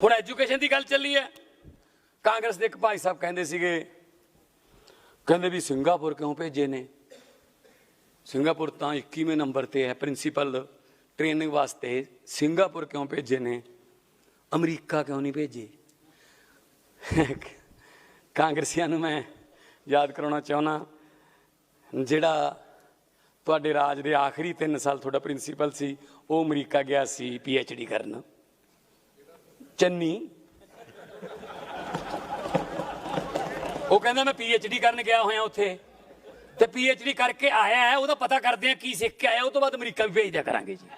ਹੁਣ ਐਜੂਕੇਸ਼ਨ ਦੀ ਗੱਲ ਚੱਲੀ ਹੈ। ਕਾਂਗਰਸ ਦੇ ਇੱਕ ਭਾਈ ਸਾਹਿਬ ਕਹਿੰਦੇ ਸੀਗੇ, ਕਹਿੰਦੇ ਵੀ ਸਿੰਗਾਪੁਰ ਕਿਉਂ ਭੇਜੇ ਨੇ? ਸਿੰਗਾਪੁਰ ਤਾਂ 21ਵੇਂ ਨੰਬਰ ਤੇ ਹੈ, ਪ੍ਰਿੰਸੀਪਲ ਟ੍ਰੇਨਿੰਗ ਵਾਸਤੇ ਸਿੰਗਾਪੁਰ ਕਿਉਂ ਭੇਜੇ ਨੇ? ਅਮਰੀਕਾ ਕਿਉਂ ਨਹੀਂ ਭੇਜੇ? ਕਾਂਗਰਸੀਆਂ ਨੂੰ ਮੈਂ ਯਾਦ ਕਰਾਉਣਾ ਚਾਹੁੰਦਾ, ਜਿਹੜਾ ਤੁਹਾਡੇ ਰਾਜ ਦੇ ਆਖਰੀ 3 ਸਾਲ ਤੁਹਾਡਾ ਪ੍ਰਿੰਸੀਪਲ ਸੀ, ਉਹ ਅਮਰੀਕਾ ਗਿਆ ਸੀ ਡੀ ਕਰਨ। ਚੰਨੀ। ਉਹ ਕਹਿੰਦਾ ਮੈਂ ਡੀ ਕਰਨ ਗਿਆ ਹੋਇਆ ਉੱਥੇ। ਤੇ ਡੀ ਕਰਕੇ ਆਇਆ ਹੈ, ਉਹਦਾ ਪਤਾ ਕਰਦੇ ਆ ਕੀ ਸਿੱਖ ਕੇ ਆਇਆ, ਉਹ ਤੋਂ ਬਾਅਦ ਅਮਰੀਕਾ ਵੀ ਭੇਜ ਦਿਆ ਕਰਾਂਗੇ ਜੀ।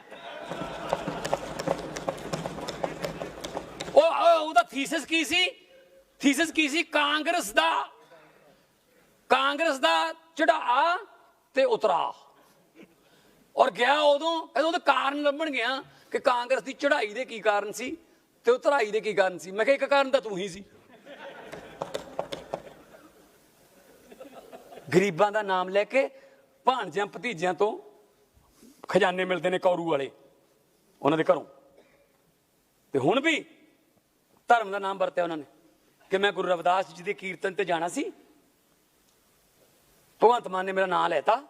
ਉਹ ਉਹਦਾ ਥੀਸਿਸ ਕੀ ਸੀ? ਥੀਸਿਸ ਕੀ ਸੀ? ਕਾਂਗਰਸ ਦਾ ਕਾਂਗਰਸ ਦਾ ਚੜਾ ਤੇ ਉਤਰਾ ਔਰ ਗਿਆ ਉਦੋਂ ਇਹਦੋਂ ਦੇ ਕਾਰਨ ਲੱਭਣ ਗਿਆ ਕਿ ਕਾਂਗਰਸ ਦੀ ਚੜ੍ਹਾਈ ਦੇ ਕੀ ਕਾਰਨ ਸੀ? ਤੇ ਧਰਾਈ ਦੇ ਕੀ ਕਾਰਨ ਸੀ? ਮੈਂ ਕਿਹਾ ਇੱਕ ਕਾਰਨ ਤਾਂ ਤੂੰ ਹੀ ਸੀ। ਗਰੀਬਾਂ ਦਾ ਨਾਮ ਲੈ ਕੇ ਭਾਣਜਿਆਂ, ਭਤੀਜਿਆਂ ਤੋਂ ਖਜ਼ਾਨੇ ਮਿਲਦੇ ਨੇ ਕੌਰੂ ਵਾਲੇ, ਉਹਨਾਂ ਦੇ ਘਰੋਂ। ਤੇ ਹੁਣ ਵੀ ਧਰਮ ਦਾ ਨਾਮ ਵਰਤਿਆ ਉਹਨਾਂ ਨੇ ਕਿ ਮੈਂ ਗੁਰੂ ਰਵਿਦਾਸ ਜੀ ਦੇ ਕੀਰਤਨ ਤੇ ਜਾਣਾ ਸੀ। ਭਗਵੰਤ ਮਾਨ ਨੇ ਮੇਰਾ ਨਾਮ ਲੈਤਾ,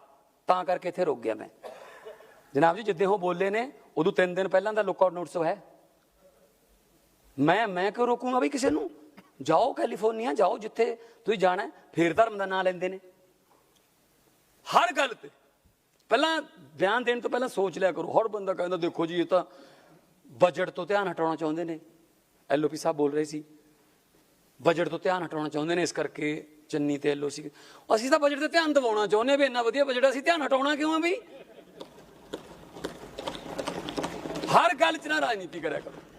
ਤਾਂ ਕਰਕੇ ਇੱਥੇ ਰੁਕ ਗਿਆ ਮੈਂ। ਜਨਾਬ ਜੀ, ਜਿੱਦੇ ਉਹ ਬੋਲੇ ਨੇ, ਉਦੋਂ ਤਿੰਨ ਦਿਨ ਪਹਿਲਾਂ ਦਾ ਲੁੱਕ ਆਊਟ ਨੋਟਿਸ ਹੈ ਮੈਂ ਮੈਂ ਕਿਉਂ ਰੋਕੂੰਗਾ ਬਈ ਕਿਸੇ ਨੂੰ? ਜਾਓ ਕੈਲੀਫੋਰਨੀਆ ਜਾਓ ਜਿੱਥੇ ਤੁਸੀਂ ਜਾਣਾ ਹੈ, ਫੇਰ ਧਰਮ ਦਾ ਨਾਂ ਲੈਂਦੇ ਨੇ। ਹਰ ਗੱਲ ਤੇ। ਪਹਿਲਾਂ ਬਿਆਨ ਦੇਣ ਤੋਂ ਪਹਿਲਾਂ ਸੋਚ ਲਿਆ ਕਰੋ। ਹਰ ਬੰਦਾ ਕਹਿੰਦਾ ਦੇਖੋ ਜੀ ਇਹ ਤਾਂ ਬਜਟ ਤੋਂ ਧਿਆਨ ਹਟਾਉਣਾ ਚਾਹੁੰਦੇ ਨੇ। ਐਲਓਪੀ ਸਾਹਿਬ ਬੋਲ ਰਹੇ ਸੀ। ਬਜਟ ਤੋਂ ਧਿਆਨ ਹਟਾਉਣਾ ਚਾਹੁੰਦੇ ਨੇ ਇਸ ਕਰਕੇ ਚੰਨੀ ਤੇ ਐਲਓਸੀ ਅਸੀਂ ਤਾਂ ਬਜਟ ਤੇ ਧਿਆਨ ਦਿਵਾਉਣਾ ਚਾਹੁੰਦੇ ਵੀ ਇੰਨਾ ਵਧੀਆ ਬਜਟ ਅਸੀਂ ਧਿਆਨ ਹਟਾਉਣਾ ਕਿਉਂ ਆ ਬਈ? ਹਰ ਗੱਲ 'ਚ ਨਾ ਰਾਜਨੀਤੀ ਕਰਿਆ ਕਰੋ।